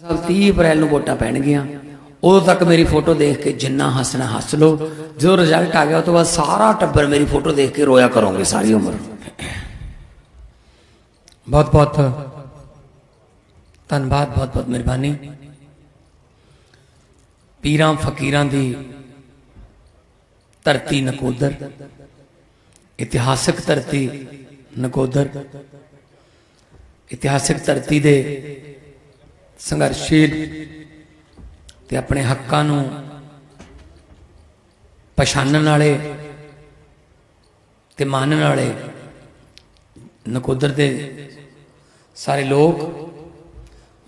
ਸਾਲ 30 ਅਪ੍ਰੈਲ ਨੂੰ ਵੋਟਾਂ ਪੈਣਗੀਆਂ। ਉਦੋਂ ਤੱਕ ਮੇਰੀ ਫੋਟੋ ਦੇਖ ਕੇ ਜਿੰਨਾ ਹੱਸਣਾ ਹੱਸ ਲਓ। ਜਦੋਂ ਰਿਜ਼ਲਟ ਆ ਗਿਆ ਉਸ ਤੋਂ ਬਾਅਦ ਸਾਰਾ ਟੱਬਰ ਮੇਰੀ ਫੋਟੋ ਦੇਖ ਕੇ ਰੋਇਆ ਕਰੋਗੇ, ਸਾਰੀ ਉਮਰ। ਬਹੁਤ ਬਹੁਤ ਧੰਨਵਾਦ, ਬਹੁਤ ਬਹੁਤ ਮਿਹਰਬਾਨੀ। ਪੀਰਾਂ ਫਕੀਰਾਂ ਦੀ ਧਰਤੀ ਨਕੋਦਰ। ਇਤਿਹਾਸਕ ਧਰਤੀ ਨਕੋਦਰ। ਇਤਿਹਾਸਕ ਧਰਤੀ ਦੇ ਸੰਘਰਸ਼ੀਲ ਤੇ ਆਪਣੇ ਹੱਕਾਂ ਨੂੰ ਪਛਾਣਨ ਵਾਲੇ ਤੇ ਮੰਨਣ ਵਾਲੇ ਨਕੋਦਰ ਦੇ ਸਾਰੇ ਲੋਕ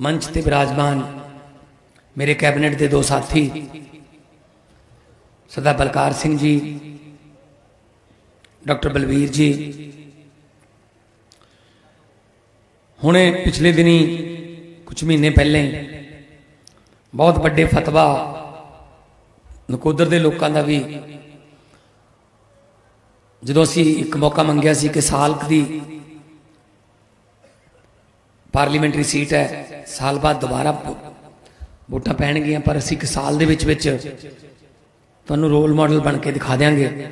ਮੰਚ ਤੇ ਬਿਰਾਜਮਾਨ ਮੇਰੇ ਕੈਬਨਿਟ ਦੇ ਦੋ ਸਾਥੀ ਸਰਦਾਰ ਬਲਕਾਰ ਸਿੰਘ ਜੀ, ਡਾਕਟਰ ਬਲਵੀਰ ਜੀ। ਹੁਣੇ ਪਿਛਲੇ ਦਿਨੀ ਕੁਝ ਮਹੀਨੇ ਪਹਿਲੇ ਬਹੁਤ ਵੱਡੇ ਫਤਵਾ ਨਕੋਦਰ ਦੇ ਲੋਕਾਂ ਦਾ ਵੀ ਜਦੋਂ ਅਸੀਂ ਇੱਕ ਮੌਕਾ ਮੰਗਿਆ ਸੀ ਕਿ ਸਾਲ ਦੀ ਪਾਰਲੀਮੈਂਟਰੀ ਸੀਟ ਹੈ, ਸਾਲ ਬਾਅਦ ਦੁਬਾਰਾ ਵੋਟਾਂ ਪੈਣਗੀਆਂ, ਪਰ ਅਸੀਂ ਇੱਕ ਸਾਲ ਦੇ ਵਿੱਚ ਵਿੱਚ ਤੁਹਾਨੂੰ ਰੋਲ ਮਾਡਲ ਬਣ ਕੇ ਦਿਖਾ ਦਿਆਂਗੇ।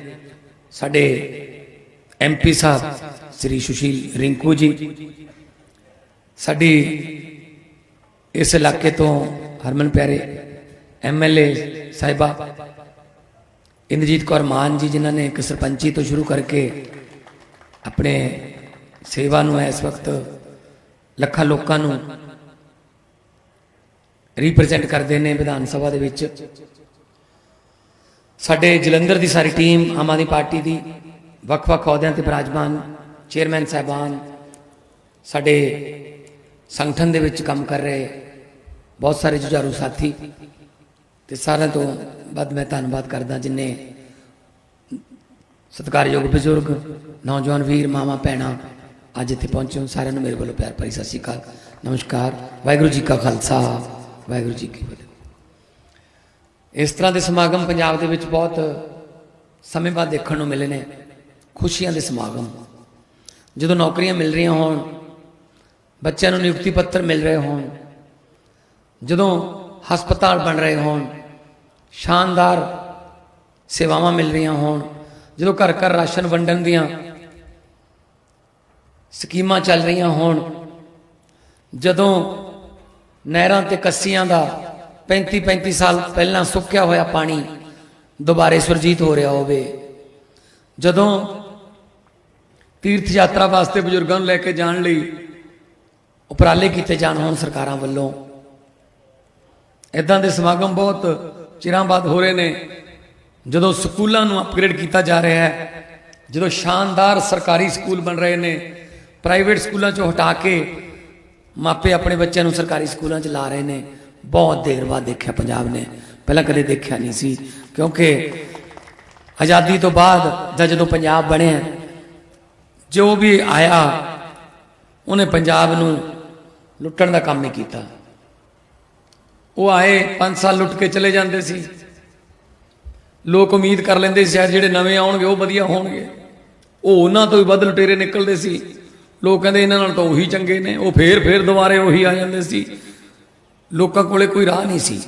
ਸਾਡੇ ਐਮਪੀ ਸਾਹਿਬ, ਸ੍ਰੀ ਸੁਸ਼ੀਲ ਰਿੰਕੂ ਜੀ, ਸਾਡੀ ਇਸ ਇਲਾਕੇ ਤੋਂ ਹਰਮਨ ਪਿਆਰੇ ਐਮਐਲਏ ਸਾਹਿਬਾ ਇੰਦਰਜੀਤ ਕੌਰ ਮਾਨ ਜੀ, ਜਿਨ੍ਹਾਂ ਨੇ ਇੱਕ ਸਰਪੰਚੀ ਤੋਂ ਸ਼ੁਰੂ ਕਰਕੇ ਆਪਣੇ ਸੇਵਾ ਨੂੰ ਇਸ ਵਕਤ ਲੱਖਾਂ ਲੋਕਾਂ ਨੂੰ ਰਿਪਰੈਜ਼ੈਂਟ ਕਰਦੇ ਨੇ ਵਿਧਾਨ ਸਭਾ ਦੇ ਵਿੱਚ। ਸਾਡੇ ਜਲੰਧਰ ਦੀ ਸਾਰੀ ਟੀਮ, ਆਮ ਆਦਮੀ ਪਾਰਟੀ ਦੀ, ਵੱਖ-ਵੱਖ ਅਹੁਦਿਆਂ ਤੇ ਬਿਰਾਜਮਾਨ, ਚੇਅਰਮੈਨ ਸਾਹਿਬਾਨ, ਸਾਡੇ ਸੰਗਠਨ ਦੇ ਵਿੱਚ ਕੰਮ ਕਰ ਰਹੇ ਬਹੁਤ ਸਾਰੇ ਜੁਝਾਰੂ ਸਾਥੀ ਤੇ ਸਾਰਿਆਂ ਤੋਂ ਵੱਧ ਮੈਂ ਧੰਨਵਾਦ ਕਰਦਾ ਜਿਨੇ ਸਤਿਕਾਰਯੋਗ ਬਜ਼ੁਰਗ, ਨੌਜਵਾਨ ਵੀਰ ਮਾਮਾ ਭੈਣਾਂ ਅੱਜ ਇੱਥੇ ਪਹੁੰਚੇ ਹੋ ਸਾਰਿਆਂ ਨੂੰ ਮੇਰੇ ਵੱਲੋਂ ਪਿਆਰ ਭਰੀ ਸਤਿ ਸ਼੍ਰੀ ਅਕਾਲ। ਨਮਸਕਾਰ। ਵਾਹਿਗੁਰੂ ਜੀ ਕਾ ਖਾਲਸਾ। ਵਾਹਿਗੁਰੂ ਜੀ ਕੀ ਫਤਿਹ। ਇਸ ਤਰ੍ਹਾਂ ਦੇ ਸਮਾਗਮ ਪੰਜਾਬ ਦੇ ਵਿੱਚ ਬਹੁਤ ਸਮੇਂ ਬਾਅਦ ਦੇਖਣ ਨੂੰ ਮਿਲੇ ਨੇ। ਖੁਸ਼ੀਆਂ ਦੇ ਸਮਾਗਮ। ਜਦੋਂ ਨੌਕਰੀਆਂ ਮਿਲ ਰਹੀਆਂ ਹੋਣ ਬੱਚਿਆਂ ਨੂੰ ਨਿਯੁਕਤੀ ਪੱਤਰ ਮਿਲ ਰਹੇ ਹੋਣ, ਜਦੋਂ ਹਸਪਤਾਲ ਬਣ ਰਹੇ ਹੋਣ, ਸ਼ਾਨਦਾਰ ਸੇਵਾਵਾਂ ਮਿਲ ਰਹੀਆਂ ਹੋਣ, ਜਦੋਂ ਘਰ ਘਰ ਰਾਸ਼ਨ ਵੰਡਣ ਦੀਆਂ ਸਕੀਮਾਂ ਚੱਲ ਰਹੀਆਂ ਹੋਣ, ਜਦੋਂ ਨਹਿਰਾਂ ਤੇ ਕੱਸੀਆਂ ਦਾ 35 35 ਸਾਲ ਪਹਿਲਾਂ ਸੁੱਕਿਆ ਹੋਇਆ ਪਾਣੀ ਦੁਬਾਰੇ ਸੁਰਜੀਤ ਹੋ ਰਿਹਾ ਹੋਵੇ, ਜਦੋਂ ਤੀਰਥ ਯਾਤਰਾ ਵਾਸਤੇ ਬਜ਼ੁਰਗਾਂ ਨੂੰ ਲੈ ਕੇ ਜਾਣ ਲਈ ਉਪਰਾਲੇ ਕੀਤੇ ਜਾਣ ਹੋਣ ਸਰਕਾਰਾਂ ਵੱਲੋਂ। ਇਦਾਂ ਦੇ ਸਮਾਗਮ ਬਹੁਤ ਚਿਰਾਂ ਬਾਅਦ ਹੋ ਰਹੇ ਨੇ। ਜਦੋਂ ਸਕੂਲਾਂ ਨੂੰ ਅਪਗ੍ਰੇਡ ਕੀਤਾ ਜਾ ਰਿਹਾ ਹੈ, ਜਦੋਂ ਸ਼ਾਨਦਾਰ ਸਰਕਾਰੀ ਸਕੂਲ ਬਣ ਰਹੇ ਨੇ ਪ੍ਰਾਈਵੇਟ ਸਕੂਲਾਂ ਚੋਂ ਹਟਾ ਕੇ ਮਾਪੇ ਆਪਣੇ ਬੱਚਿਆਂ ਨੂੰ ਸਰਕਾਰੀ ਸਕੂਲਾਂ 'ਚ ਲਾ ਰਹੇ ਨੇ। ਬਹੁਤ ਦੇਰ ਬਾਅਦ ਦੇਖਿਆ ਪੰਜਾਬ ਨੇ। ਪਹਿਲਾਂ ਕਦੇ ਦੇਖਿਆ ਨਹੀਂ ਸੀ, ਕਿਉਂਕਿ ਆਜ਼ਾਦੀ ਤੋਂ ਬਾਅਦ ਜਾਂ ਜਦੋਂ ਪੰਜਾਬ ਬਣਿਆ, ਜੋ ਵੀ ਆਇਆ, ਉਹਨੇ ਪੰਜਾਬ ਨੂੰ ਲੁੱਟਣ ਦਾ ਕੰਮ ਹੀ ਕੀਤਾ। ਉਹ ਆਏ 5 ਸਾਲ ਲੁੱਟ ਕੇ ਚਲੇ ਜਾਂਦੇ ਸੀ। ਲੋਕ ਉਮੀਦ ਕਰ ਲੈਂਦੇ ਸੀ, ਸ਼ਾਇਦ ਜਿਹੜੇ ਨਵੇਂ ਆਉਣਗੇ, ਉਹ ਵਧੀਆ ਹੋਣਗੇ। ਉਹ ਉਹਨਾਂ ਤੋਂ ਵੀ ਵੱਧ ਲੁਟੇਰੇ ਨਿਕਲਦੇ ਸੀ। ਲੋਕ ਕਹਿੰਦੇ ਇਹਨਾਂ ਨਾਲ ਤਾਂ ਉਹੀ ਚੰਗੇ ਨੇ। ਉਹ ਫੇਰ ਫੇਰ ਦੁਬਾਰੇ ਉਹੀ ਆ ਜਾਂਦੇ ਸੀ। ਲੋਕਾਂ ਕੋਲੇ ਕੋਈ ਰਾਹ ਨਹੀਂ ਸੀ।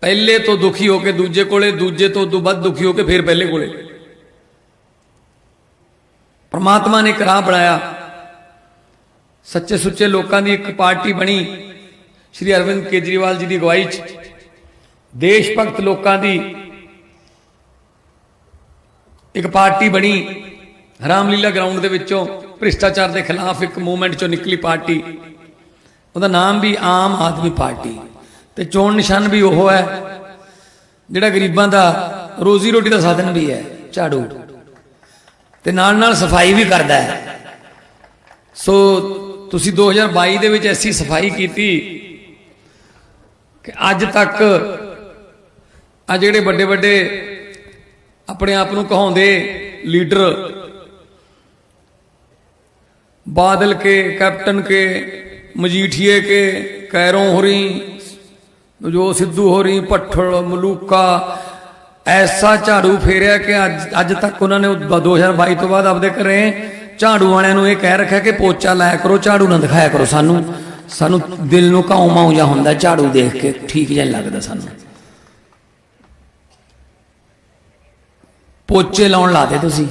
ਪਹਿਲੇ ਤੋਂ ਦੁਖੀ ਹੋ ਕੇ ਦੂਜੇ ਕੋਲੇ, ਦੂਜੇ ਤੋਂ ਉਦੋਂ ਵੱਧ ਦੁਖੀ ਹੋ ਕੇ ਫੇਰ ਪਹਿਲੇ ਕੋਲੇ। ਪਰਮਾਤਮਾ ਨੇ ਇੱਕ ਰਾਹ ਬਣਾਇਆ। ਸੱਚੇ ਸੁੱਚੇ ਲੋਕਾਂ ਦੀ ਇੱਕ ਪਾਰਟੀ ਬਣੀ ਸ਼੍ਰੀ ਅਰਵਿੰਦ ਕੇਜਰੀਵਾਲ ਜੀ ਦੀ ਅਗਵਾਈ 'ਚ ਦੇਸ਼ ਭਗਤ ਲੋਕਾਂ ਦੀ ਇੱਕ ਪਾਰਟੀ ਬਣੀ ਰਾਮਲੀਲਾ ਗਰਾਊਂਡ ਦੇ ਵਿੱਚੋਂ ਭ੍ਰਿਸ਼ਟਾਚਾਰ ਦੇ ਖਿਲਾਫ ਇੱਕ ਮੂਵਮੈਂਟ ਚੋਂ ਨਿਕਲੀ ਪਾਰਟੀ। ਉਹਦਾ ਨਾਮ ਵੀ ਆਮ ਆਦਮੀ ਪਾਰਟੀ। ਤੇ ਚੋਣ ਨਿਸ਼ਾਨ ਵੀ ਉਹ ਹੈ, ਜਿਹੜਾ ਗਰੀਬਾਂ ਦਾ ਰੋਜ਼ੀ ਰੋਟੀ ਦਾ ਸਾਧਨ ਵੀ ਹੈ, ਝਾੜੂ। ਤੇ ਨਾਲ ਨਾਲ ਸਫ਼ਾਈ ਵੀ ਕਰਦਾ ਹੈ। ਸੋ ਤੁਸੀਂ 2022 ਦੇ ਵਿੱਚ ਐਸੀ ਸਫ਼ਾਈ ਕੀਤੀ ਕਿ ਅੱਜ ਤੱਕ ਆ ਜਿਹੜੇ ਵੱਡੇ ਵੱਡੇ ਆਪਣੇ ਆਪ ਨੂੰ ਕਹਾਉਂਦੇ ਲੀਡਰ, ਬਾਦਲ ਕੇ, ਕੈਪਟਨ ਕੇ, ਮਜੀਠੀਏ ਕੇ, ਕੈਰੋਂ ਹੋਰੀ ਜੋ ਸਿੱਧੂ ਹੋਰੀ ਪੱਠੜ ਮਲੂਕਾ, ਐਸਾ ਝਾੜੂ ਫੇਰਿਆ ਕਿ ਅੱਜ ਅੱਜ ਤੱਕ ਉਹਨਾਂ ਨੇ ਉਹ 2022 ਤੋਂ ਬਾਅਦ ਆਪਦੇ ਘਰੇ ਝਾੜੂ ਵਾਲਿਆਂ ਨੂੰ ਇਹ ਕਹਿ ਰੱਖਿਆ ਕਿ ਪੋਚਾ ਲਾਇਆ ਕਰੋ, ਝਾੜੂ ਨਾ ਦਿਖਾਇਆ ਕਰੋ ਸਾਨੂੰ। ਸਾਨੂੰ ਦਿਲ ਨੂੰ ਕਾਉ ਮਾਉ ਜਾ ਹੁੰਦਾ ਝਾੜੂ ਦੇਖ ਕੇ, ਠੀਕ ਜਿਹਾ ਲੱਗਦਾ ਸਾਨੂੰ। ਪੋਚੇ ਲਾਉਣ ਲਾਦੇ ਤੁਸੀਂ।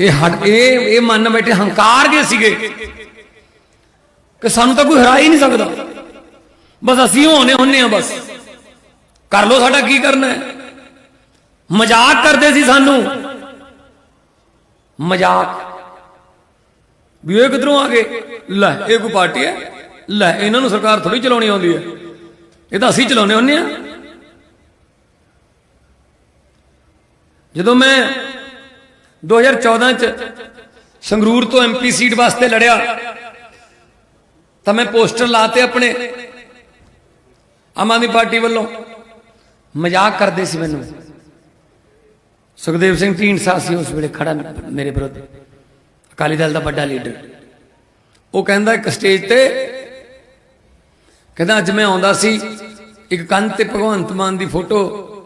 ਇਹ ਹਟ ਇਹ ਇਹ ਮੰਨ ਬੈਠੇ ਹੰਕਾਰ ਜੇ ਸੀਗੇ ਕਿ ਸਾਨੂੰ ਤਾਂ ਕੋਈ ਹਰਾ ਹੀ ਨਹੀਂ ਸਕਦਾ। ਬਸ ਅਸੀਂ ਹੋਣੇ ਹੁੰਨੇ ਆ ਬਸ। ਕਰ ਲੋ ਸਾਡਾ ਕੀ ਕਰਨਾ ਹੈ। ਮਜ਼ਾਕ ਕਰਦੇ ਸੀ ਸਾਨੂੰ। ਮਜ਼ਾਕ। ਵੀ ਇਹ ਕਿਧਰੋਂ ਆ ਗਏ? ਲੈ, ਇਹ ਕੋਈ ਪਾਰਟੀ ਹੈ? ਲੈ, ਇਹਨਾਂ ਨੂੰ ਸਰਕਾਰ ਥੋੜੀ ਚਲਾਉਣੀ ਆਉਂਦੀ ਹੈ। ਇਹ ਤਾਂ ਅਸੀਂ ਚਲਾਉਣੇ ਹੁੰਨੇ ਆ ਜਦੋਂ ਮੈਂ 2014 ਚ ਸੰਗਰੂਰ ਤੋਂ ਐਮਪੀ ਸੀਟ ਵਾਸਤੇ ਲੜਿਆ, ਤਾਂ ਮੈਂ ਪੋਸਟਰ ਲਾਤੇ ਆਪਣੇ ਆਮ ਆਦਮੀ ਪਾਰਟੀ ਵੱਲੋਂ। ਮਜ਼ਾਕ ਕਰਦੇ ਸੀ ਮੈਨੂੰ। ਸੁਖਦੇਵ ਸਿੰਘ ਢੀਂਡਸਾ ਸੀ ਉਸ ਵੇਲੇ ਖੜਾ ਮੇਰੇ ਵਿਰੁੱਧ। ਅਕਾਲੀ ਦਲ ਦਾ ਵੱਡਾ ਲੀਡਰ। ਉਹ ਕਹਿੰਦਾ ਇੱਕ ਸਟੇਜ ਤੇ ਕਹਿੰਦਾ ਅੱਜ ਮੈਂ ਆਉਂਦਾ ਸੀ, ਇੱਕ ਕੰਧ ਤੇ ਭਗਵੰਤ ਮਾਨ ਦੀ ਫੋਟੋ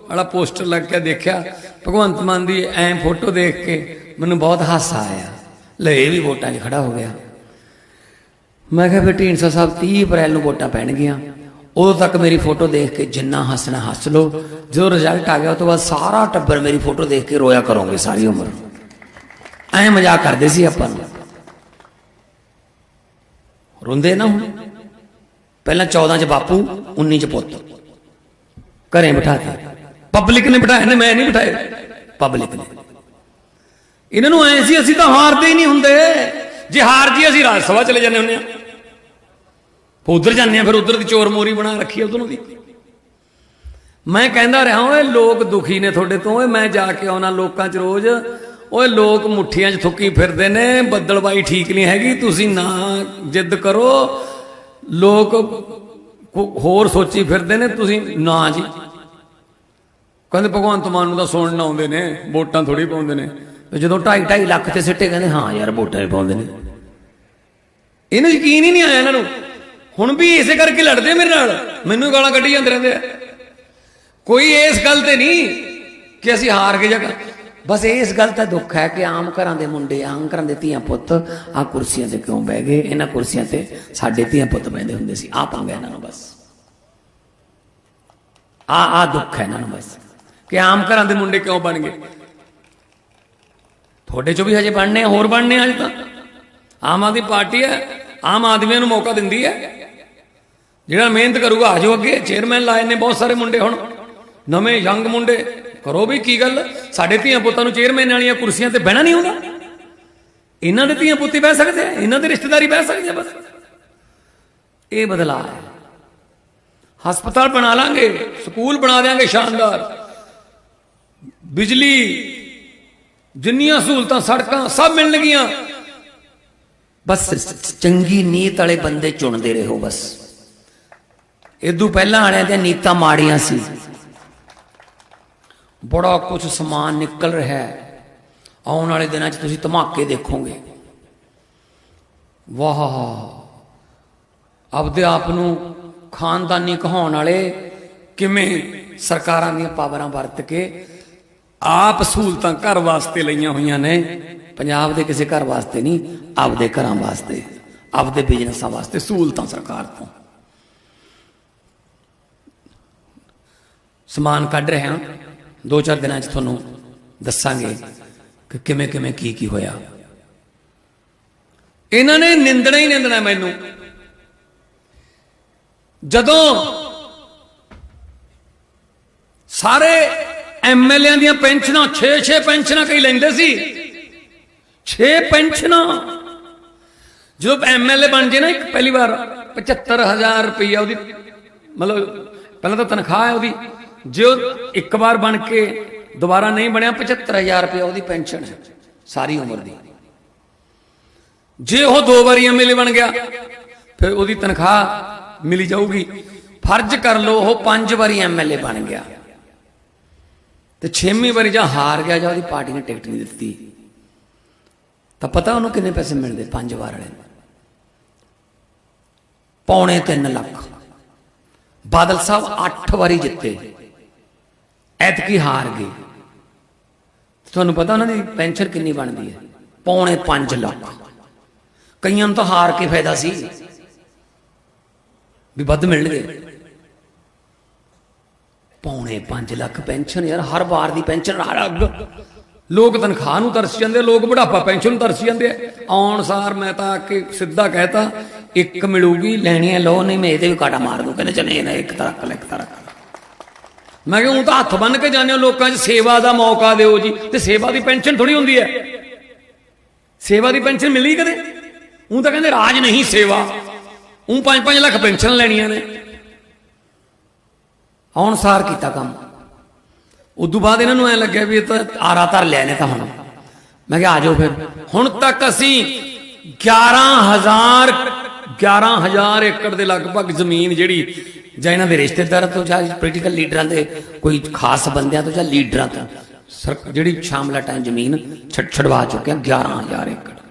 ਵਾਲਾ ਪੋਸਟਰ ਲੱਗ ਕੇ ਦੇਖਿਆ। ਭਗਵੰਤ ਮਾਨ ਦੀ ਐ ਫੋਟੋ ਦੇਖ ਕੇ ਮੈਨੂੰ ਬਹੁਤ ਹਾਸਾ ਆਇਆ। ਲੈ, ਇਹ ਵੀ ਵੋਟਾਂ 'ਚ ਖੜਾ ਹੋ ਗਿਆ। ਮੈਂ ਕਿਹਾ ਫਿਰ ਢੀਂਡਸਾ ਸਾਹਿਬ 30 ਅਪ੍ਰੈਲ ਨੂੰ ਵੋਟਾਂ ਪੈਣਗੀਆਂ। ਉਦੋਂ ਤੱਕ ਮੇਰੀ ਫੋਟੋ ਦੇਖ ਕੇ ਜਿੰਨਾ ਹੱਸਣਾ ਹੱਸ ਲਓ। ਜਦੋਂ ਰਿਜ਼ਲਟ ਆ ਗਿਆ ਉਸ ਤੋਂ ਬਾਅਦ ਸਾਰਾ ਟੱਬਰ ਮੇਰੀ ਫੋਟੋ ਦੇਖ ਕੇ ਰੋਇਆ ਕਰੋਗੇ, ਸਾਰੀ ਉਮਰ। ਐ ਮਜ਼ਾਕ ਕਰਦੇ ਸੀ ਆਪਾਂ ਨੂੰ। ਰੋਂਦੇ ਨਾ ਹੁਣ। ਪਹਿਲਾਂ 14 ਚ ਬਾਪੂ 19 ਚ ਪੁੱਤ। ਘਰੇ ਬਿਠਾਤੇ ਪਬਲਿਕ ਨੇ ਬਿਠਾਏ ਨੇ, ਮੈਂ ਨਹੀਂ ਬਿਠਾਏ ਪਬਲਿਕ ਨੇ। ਇਹਨਾਂ ਨੂੰ ਐ ਸੀ, ਅਸੀਂ ਤਾਂ ਹਾਰਦੇ ਹੀ ਨਹੀਂ ਹੁੰਦੇ। ਜੇ ਹਾਰ ਜੀ ਅਸੀਂ ਰਾਜ ਸਭਾ ਚਲੇ ਜਾਂਦੇ ਹੁੰਦੇ ਆ। ਉਧਰ ਜਾਂਦੇ ਆ, ਫਿਰ ਉਧਰ ਦੀ ਚੋਰ ਮੋਰੀ ਬਣਾ ਰੱਖੀ ਆ ਉਧਰੋਂ ਦੀ। ਮੈਂ ਕਹਿੰਦਾ ਰਿਹਾ, ਓਏ ਲੋਕ ਦੁਖੀ ਨੇ ਤੁਹਾਡੇ ਤੋਂ, ਓਏ ਮੈਂ ਜਾ ਕੇ ਆਉਣਾ ਲੋਕਾਂ 'ਚ ਰੋਜ਼। ਓਏ ਲੋਕ ਮੁੱਠੀਆਂ 'ਚ ਥੁੱਕੀ ਫਿਰਦੇ ਨੇ ਬੱਦਲਬਾਈ ਠੀਕ ਨਹੀਂ ਹੈਗੀ, ਤੁਸੀਂ ਨਾ ਜਿੱਦ ਕਰੋ। ਲੋਕ ਹੋਰ ਸੋਚੀ ਫਿਰਦੇ ਨੇ, ਤੁਸੀਂ ਨਾ ਜੀ। ਕਹਿੰਦੇ ਭਗਵੰਤ ਮਾਨ ਨੂੰ ਤਾਂ ਸੁਣਨ ਆਉਂਦੇ ਨੇ, ਵੋਟਾਂ ਥੋੜੀ ਪਾਉਂਦੇ ਨੇ। ਤੇ ਜਦੋਂ 2.5 2.5 ਲੱਖ ਤੇ ਸਿੱਟੇ ਕਹਿੰਦੇ, ਹਾਂ ਯਾਰ ਵੋਟਾਂ ਹੀ ਪਾਉਂਦੇ ਨੇ। ਇਹਨੂੰ ਯਕੀਨ ਹੀ ਨਹੀਂ ਆਇਆ ਇਹਨਾਂ ਨੂੰ। ਹੁਣ ਵੀ ਇਸੇ ਕਰਕੇ ਲੜਦੇ ਮੇਰੇ ਨਾਲ। ਮੈਨੂੰ ਗਾਲਾਂ ਕੱਢੀ ਜਾਂਦੇ ਰਹਿੰਦੇ ਆ। ਕੋਈ ਇਸ ਗੱਲ ਤੇ ਨਹੀਂ ਕਿ ਅਸੀਂ ਹਾਰ ਗਏ ਜਾਂ ਬਸ ਇਸ ਗੱਲ ਦਾ ਦੁੱਖ ਹੈ ਕਿ ਆਮ ਘਰਾਂ ਦੇ ਮੁੰਡੇ, ਆਮ ਘਰਾਂ ਦੇ ਧੀਆਂ ਪੁੱਤ ਆ ਕੁਰਸੀਆਂ ਤੇ ਕਿਉਂ ਬਹਿ ਗਏ? ਇਹਨਾਂ ਕੁਰਸੀਆਂ ਤੇ ਸਾਡੇ ਧੀਆਂ ਪੁੱਤ ਬਹਿੰਦੇ ਹੁੰਦੇ ਸੀ। ਆ ਪੰਗਾ ਇਹਨਾਂ ਨੂੰ ਬਸ। ਆ ਆ ਦੁੱਖ ਹੈ ਇਹਨਾਂ ਨੂੰ ਬਸ। ਕਿ ਆਮ ਘਰਾਂ ਦੇ ਮੁੰਡੇ ਕਿਉਂ ਬਣ ਗਏ? ਤੁਹਾਡੇ ਚੋਂ ਵੀ ਹਜੇ ਬਣਨੇ ਹੋਰ ਬਣਨੇ ਆ ਹਜੇ ਤਾਂ। ਆਮ ਆਦਮੀ ਪਾਰਟੀ ਹੈ। ਆਮ ਆਦਮੀਆਂ ਨੂੰ ਮੌਕਾ ਦਿੰਦੀ ਹੈ। ਜਿਹੜਾ ਮਿਹਨਤ ਕਰੂਗਾ ਆ ਜਾਓ ਅੱਗੇ ਚੇਅਰਮੈਨ ਲਾਏ ਨੇ ਬਹੁਤ ਸਾਰੇ ਮੁੰਡੇ ਹੁਣ। ਨਵੇਂ ਯੰਗ ਮੁੰਡੇ। ਕਰੋ ਵੀ ਕੀ ਗੱਲ? ਸਾਡੇ ਧੀਆਂ ਪੁੱਤਾਂ ਨੂੰ ਚੇਅਰਮੈਨ ਵਾਲੀਆਂ ਕੁਰਸੀਆਂ ਤੇ ਬਹਿਣਾ ਨਹੀਂ ਹੁੰਦਾ ਇਹਨਾਂ ਦੇ ਧੀਆਂ ਪੁੱਤੀ ਬਹਿ ਸਕਦੇ ਆ, ਇਹਨਾਂ ਦੇ ਰਿਸ਼ਤੇਦਾਰੀ ਬਹਿ ਸਕਦੇ ਆ ਬਸ। ਇਹ ਬਦਲਾਅ ਹੈ। ਹਸਪਤਾਲ ਬਣਾ ਲਾਂਗੇ, ਸਕੂਲ ਬਣਾ ਦੇਾਂਗੇ ਸ਼ਾਨਦਾਰ। ਬਿਜਲੀ, ਜਿੰਨੀਆਂ ਸਹੂਲਤਾਂ, ਸੜਕਾਂ ਸਭ ਮਿਲਣਗੀਆਂ ਬਸ ਚੰਗੀ ਨੀਤ ਵਾਲੇ ਬੰਦੇ ਚੁਣਦੇ ਰਹੋ ਬਸ। ਇਦੋਂ ਪਹਿਲਾਂ ਵਾਲਿਆਂ ਦੀਆਂ ਨੀਤਾਂ ਮਾੜੀਆਂ ਸੀ। ਬੜਾ ਕੁਝ ਸਮਾਨ ਨਿਕਲ ਰਿਹਾ ਹੈ। ਆਉਣ ਵਾਲੇ ਦਿਨਾਂ 'ਚ ਤੁਸੀਂ ਧਮਾਕੇ ਦੇਖੋਗੇ। ਵਾਹ। ਆਪਦੇ ਆਪ ਨੂੰ ਖਾਨਦਾਨੀ ਕਹਾਉਣ ਵਾਲੇ ਕਿਵੇਂ ਸਰਕਾਰਾਂ ਦੀਆਂ ਪਾਵਰਾਂ ਵਰਤ ਕੇ ਆਪ ਸਹੂਲਤਾਂ ਘਰ ਵਾਸਤੇ ਲਈਆਂ ਹੋਈਆਂ ਨੇ। ਪੰਜਾਬ ਦੇ ਕਿਸੇ ਘਰ ਵਾਸਤੇ ਨਹੀਂ, ਆਪਦੇ ਘਰਾਂ ਵਾਸਤੇ, ਆਪਦੇ ਬਿਜ਼ਨਸਾਂ ਵਾਸਤੇ ਸਹੂਲਤਾਂ ਸਰਕਾਰ ਤੋਂ। ਸਮਾਨ ਕੱਢ ਰਹੇ ਹਾਂ। ਦੋ ਚਾਰ ਦਿਨਾਂ 'ਚ ਤੁਹਾਨੂੰ ਦੱਸਾਂਗੇ ਕਿ ਕਿਵੇਂ ਕਿਵੇਂ ਕੀ ਕੀ ਹੋਇਆ। ਇਹਨਾਂ ਨੇ ਨਿੰਦਣਾ ਹੀ ਨਿੰਦਣਾ ਮੈਨੂੰ। ਜਦੋਂ ਸਾਰੇ ਐਮਐਲਏਆਂ ਦੀਆਂ ਪੈਨਸ਼ਨਾਂ 6-6 ਪੈਨਸ਼ਨਾਂ ਕਈ ਲੈਂਦੇ ਸੀ। 6 ਪੈਨਸ਼ਨਾਂ। ਜਦੋਂ ਐਮਐਲਏ ਬਣ ਜੇ ਨਾ ਇੱਕ, ਪਹਿਲੀ ਵਾਰ 75000 ਰੁਪਈਆ ਉਹਦੀ, ਮਤਲਬ ਪਹਿਲਾਂ ਤਾਂ ਤਨਖਾਹ ਹੈ ਉਹਦੀ। ਜੇ ਉਹ ਇੱਕ ਵਾਰ ਬਣ ਕੇ ਦੁਬਾਰਾ ਨਹੀਂ ਬਣਿਆ 75000 ਰੁਪਈਆ ਉਹਦੀ ਪੈਨਸ਼ਨ ਹੈ, ਸਾਰੀ ਉਮਰ ਦੀ। ਜੇ ਉਹ ਦੋ ਵਾਰੀ ਐਮਐਲਏ ਬਣ ਗਿਆ, ਫਿਰ ਉਹਦੀ ਤਨਖਾਹ ਮਿਲੀ ਜਾਊਗੀ। ਫਰਜ਼ ਕਰ ਲਓ, ਉਹ ਪੰਜ ਵਾਰੀ ਐਮਐਲਏ ਬਣ ਗਿਆ। ਤੇ ਛੇਵੀਂ ਵਾਰੀ ਜਾਂ ਹਾਰ ਗਿਆ, ਜਾਂ ਉਹਦੀ ਪਾਰਟੀ ਨੇ ਟਿਕਟ ਨਹੀਂ ਦਿੱਤੀ। ਤਾਂ ਪਤਾ ਉਹਨੂੰ ਕਿੰਨੇ ਪੈਸੇ ਮਿਲਦੇ, ਪੰਜ ਵਾਰ ਵਾਲੇ ਨੂੰ? ਪੌਣੇ 3 ਲੱਖ। ਬਾਦਲ ਸਾਹਿਬ 8 ਵਾਰੀ ਜਿੱਤੇ। ਐਤਕੀ ਹਾਰ ਗਏ ਤੁਹਾਨੂੰ ਪਤਾ ਉਹਨਾਂ ਦੀ ਪੈਨਸ਼ਨ ਕਿੰਨੀ ਬਣਦੀ ਹੈ? ਪੌਣੇ 5 ਲੱਖ। ਕਈਆਂ ਨੂੰ ਤਾਂ ਹਾਰ ਕੇ ਫਾਇਦਾ ਸੀ। ਵੀ ਵੱਧ ਮਿਲਣਗੇ। ਪੌਣੇ 5 ਲੱਖ ਪੈਨਸ਼ਨ ਯਾਰ, ਹਰ ਵਾਰ ਦੀ ਪੈਨਸ਼ਨ ਲੋਕ ਤਨਖਾਹ ਨੂੰ ਤਰਸ ਜਾਂਦੇ ਲੋਕ ਬੁਢਾਪਾ ਪੈਨਸ਼ਨ ਨੂੰ ਤਰਸ ਜਾਂਦੇ ਆਉਣ ਸਾਰ ਮੈਂ ਤਾਂ ਆ ਕੇ ਸਿੱਧਾ ਕਹਿਤਾ, ਇੱਕ ਮਿਲੂਗੀ ਲੈਣੀ ਹੈ ਲੋ ਨਹੀਂ ਮੈਂ ਇਹਦੇ ਵੀ ਕਾਟਾ ਮਾਰ ਦੂੰ। ਕਹਿੰਦੇ ਚਲੇ ਨਾ ਇੱਕ ਤਰ੍ਹਾਂ ਲੈ ਇੱਕ ਤਰ੍ਹਾਂ। ਮੈਂ ਕਿਹਾ ਹੁਣ ਤਾਂ ਹੱਥ ਬੰਨ ਕੇ ਜਾਂਦੇ ਹੋ ਲੋਕਾਂ 'ਚ, ਸੇਵਾ ਦਾ ਮੌਕਾ ਦਿਓ ਜੀ। ਤੇ ਸੇਵਾ ਦੀ ਪੈਨਸ਼ਨ ਥੋੜੀ ਹੁੰਦੀ ਹੈ। ਸੇਵਾ ਦੀ ਪੈਨਸ਼ਨ ਮਿਲੀ ਕਦੇ? ਉਹ ਤਾਂ ਕਹਿੰਦੇ ਰਾਜ ਨਹੀਂ ਸੇਵਾ। ਉਹ 5-5 ਲੱਖ ਪੈਨਸ਼ਨ ਲੈਣੀਆਂ ਨੇ। ਆਉਣ ਸਾਰ ਕੀਤਾ ਕੰਮ। ਉਦੋਂ ਬਾਅਦ ਇਹਨਾਂ ਨੂੰ ਐ ਲੱਗਿਆ ਵੀ ਇਹ ਤਾਂ ਆਰਾ ਧਰ ਲਿਆ ਨੇ ਤਾਂ ਹੁਣ। ਮੈਂ ਕਿਹਾ ਆ ਜਾਓ ਫਿਰ। ਹੁਣ ਤੱਕ ਅਸੀਂ 11000 11000 ਏਕੜ ਦੇ ਲਗਭਗ ਜ਼ਮੀਨ ਜਿਹੜੀ, ਜਾਂ ਇਹਨਾਂ ਦੇ ਰਿਸ਼ਤੇਦਾਰਾਂ ਤੋਂ, ਜਾਂ ਪੋਲੀਟੀਕਲ ਲੀਡਰਾਂ ਦੇ, ਕੋਈ ਖਾਸ ਬੰਦਿਆਂ ਤੋਂ, ਜਾਂ ਲੀਡਰਾਂ ਤੋਂ ਸਰ, ਜਿਹੜੀ ਸ਼ਾਮਲਾ ਟਾਈਮ ਜ਼ਮੀਨ ਛੱਡ ਛਡਵਾ ਚੁੱਕੇ ਆ 11000 ਏਕੜ।